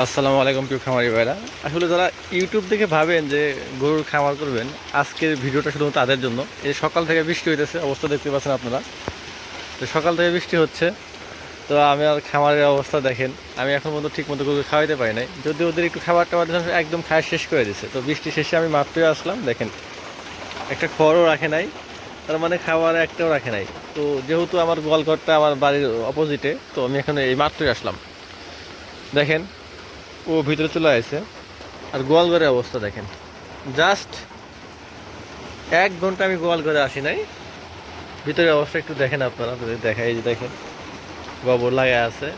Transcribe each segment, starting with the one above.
আসসালামু আলাইকুম প্রিয় খামারি ভাইরা। আসলে যারা ইউটিউব থেকে ভাবেন যে গরুর খামার করবেন, আজকের ভিডিওটা শুধুমাত্র তাদের জন্য। এই সকাল থেকে বৃষ্টি হইতেছে, অবস্থা দেখতে পাচ্ছেন আপনারা। তো সকাল থেকে বৃষ্টি হচ্ছে, তো আমি আর খামারের অবস্থা দেখেন, আমি এখন পর্যন্ত ঠিক মতো গরু খাওয়াইতে পারি নাই। যদি ওদের একটু খাবার টাবার একদম খাওয়া শেষ করে দিছে। তো বৃষ্টি শেষে আমি মাত্রই আসলাম, দেখেন। একটা খড়ও রাখে নাই, তার মানে খাবার একটাও রাখে নাই। তো যেহেতু আমার গোয়ালঘরটা আমার বাড়ির অপোজিটে তো আমি এখন এই মাত্রই আসলাম। দেখেন ও ভিতরে চলে আসে আর গোয়ালঘরের অবস্থা দেখেন। জাস্ট এক ঘণ্টা আমি গোয়ালঘরে আসি নাই। ভিতরের অবস্থা একটু দেখেন আপনারা যদি দেখা যে দেখেন। গোবর লাগাই আছে।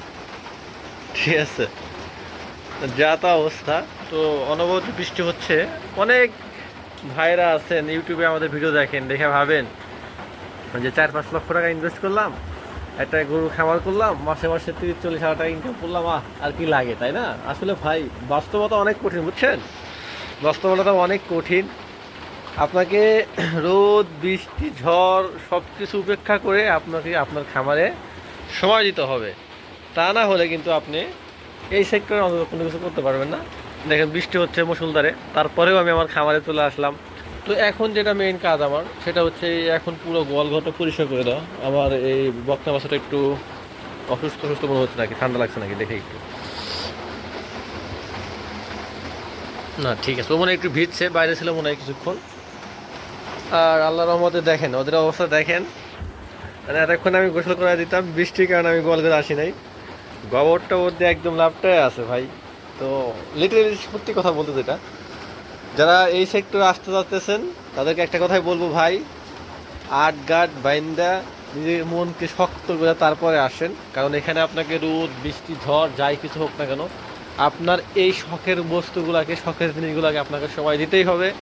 ঠিক আছে। যা তা অবস্থা। তো অনবরত বৃষ্টি হচ্ছে। অনেক ভাইরা আছেন, ইউটিউবে আমাদের ভিডিও দেখেন, দেখে ভাবেন। যে চার পাঁচ লক্ষ টাকা ইনভেস্ট করলাম। একটা গরু খামার করলাম, মাসে মাসে তিরিশ চল্লিশ হাজার টাকা ইনকাম করলাম আর কি লাগে, তাই না? আসলে ভাই, বাস্তবতা অনেক কঠিন, বুঝছেন? বাস্তবতা অনেক কঠিন। আপনাকে রোদ, বৃষ্টি, ঝড় সব কিছু উপেক্ষা করে আপনাকে আপনার খামারে সময় দিতে হবে। তা না হলে কিন্তু আপনি এই সেক্টরে অন্তত কোনো কিছু করতে পারবেন না। দেখেন, বৃষ্টি হচ্ছে মুসুলধারে তারপরেও আমি আমার খামারে চলে আসলাম। তো এখন যেটা মেইন কাজ আমার, সেটা হচ্ছে এখন পুরো গোয়াল ঘরটা পরিষ্কার করে দেওয়া। আমার এই বক্তা বাসাটা একটু অসুস্থ অসুস্থ মনে হচ্ছে নাকি, ঠান্ডা লাগছে নাকি, দেখে একটু। না, ঠিক আছে। ও মনে একটু ভিজছে, বাইরে ছিল মনে হয় কিছুক্ষণ। আর আল্লাহ রহমতে দেখেন, ওদের অবস্থা দেখেন। মানে এতক্ষণ আমি গোসল করে দিতাম, বৃষ্টির কারণে আমি গোয়াল ঘরে আসি নাই। গোবরটা ওর দিয়ে একদম লাভটাই আছে ভাই। তো লিটারেলি সত্যি কথা বলতে যেটা যারা এই সেক্টরে আসতে চাচ্ছেন, তাদেরকে একটা কথাই বলব ভাই, আট গাট বাইন্দা নিজের মনকে শক্ত করে তারপরে আসেন। কারণ এখানে আপনাকে রোদ, বৃষ্টি, ঝড়, যাই কিছু হোক না কেন, আপনার এই শখের বস্তুগুলোকে, শখের জিনিসগুলোকে আপনাকে সময় দিতেই হবে।